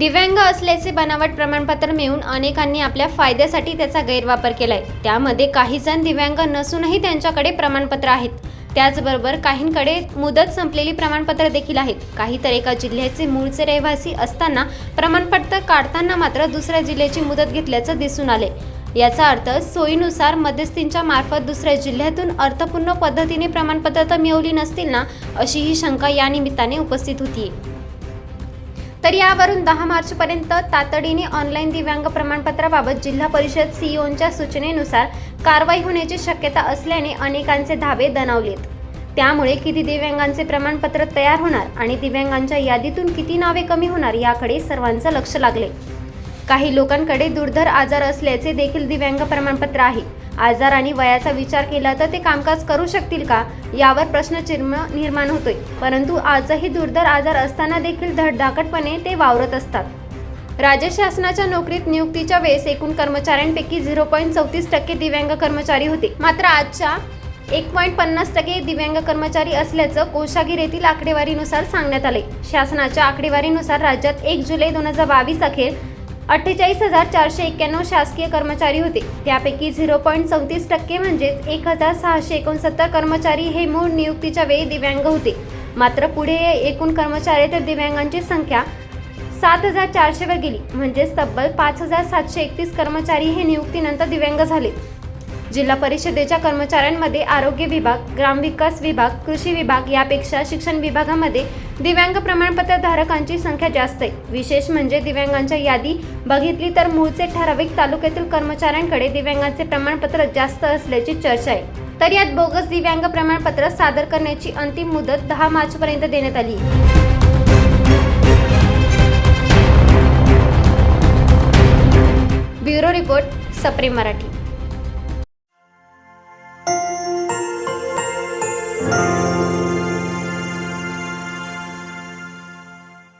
दिव्यांग असल्याचे बनावट प्रमाणपत्र मिळून अनेकांनी आपल्या फायद्यासाठी त्याचा गैरवापर केलाय. त्यामध्ये काही जण दिव्यांग नसूनही त्यांच्याकडे प्रमाणपत्र आहेत. त्याचबरोबर काहींकडे मुदत संपलेली प्रमाणपत्र देखील आहेत. काही तर एका जिल्ह्याचे मूळचे रहिवासी असताना प्रमाणपत्र काढताना मात्र दुसऱ्या जिल्ह्याची मुदत घेतल्याचं दिसून आले याचा अर्थ सोयीनुसार मध्यस्थींच्या मार्फत दुसऱ्या जिल्ह्यातून अर्थपूर्ण पद्धतीने प्रमाणपत्र तर मिळवली नसतील ना अशी ही शंका या निमित्ताने उपस्थित आहे तर यावरून दहा मार्चपर्यंत तातडीने ऑनलाईन दिव्यांग प्रमाणपत्राबाबत जिल्हा परिषद सीईओंच्या सूचनेनुसार कारवाई होण्याची शक्यता असल्याने अनेकांचे धावे दणावलेत. त्यामुळे किती दिव्यांगांचे प्रमाणपत्र तयार होणार आणि दिव्यांगांच्या यादीतून किती नावे कमी होणार याकडे सर्वांचं लक्ष लागले. काही लोकांकडे दुर्धर आजार असल्याचे देखील दिव्यांग प्रमाणपत्र आहे. आजार आणि वयाचा विचार केला तर ते कामकाज करू शकतील का? यावर प्रश्नचिन्ह निर्माण होतोय. परंतु आजही दुर्धर आजार असताना देखील धडधाकटपणे ते वावरत असतात. राज्य शासनाच्या नोकरीत नियुक्तीच्या वेळेस एकूण कर्मचाऱ्यांपैकी झिरो पॉईंट चौतीस टक्के दिव्यांग कर्मचारी होते. मात्र आजच्या एक पॉईंट पन्नास टक्के दिव्यांग कर्मचारी असल्याचं कोशागिर येथील आकडेवारीनुसार सांगण्यात आले शासनाच्या आकडेवारीनुसार राज्यात एक जुलै दोन हजार बावीस अखेर अठ्ठेचाळीस हजार चारशे एक्क्याण्णव शासकीय कर्मचारी होते. त्यापैकी झिरो पॉईंट चौतीस टक्के म्हणजेच एक हजार सहाशे एकोणसत्तर कर्मचारी हे मूळ नियुक्तीच्या वेळी दिव्यांग होते. मात्र पुढे एकूण कर्मचारी तर दिव्यांगांची संख्या सात हजार चारशेवर गेली. म्हणजेच तब्बल पाच हजार सातशे एकतीस कर्मचारी हे नियुक्तीनंतर दिव्यांग झाले. जिल्हा परिषदेच्या कर्मचाऱ्यांमध्ये आरोग्य विभाग ग्रामविकास विभाग कृषी विभाग यापेक्षा शिक्षण विभागामध्ये दिव्यांग प्रमाणपत्र धारकांची संख्या जास्त आहे. विशेष म्हणजे दिव्यांगांच्या यादी बघितली तर मूळचे ठराविक तालुक्यातील कर्मचाऱ्यांकडे दिव्यांगांचे प्रमाणपत्र जास्त असल्याची चर्चा आहे. तर यात बोगस दिव्यांग प्रमाणपत्र सादर करण्याची अंतिम मुदत दहा मार्चपर्यंत देण्यात आली. ब्युरो रिपोर्ट सप्रेम मराठी.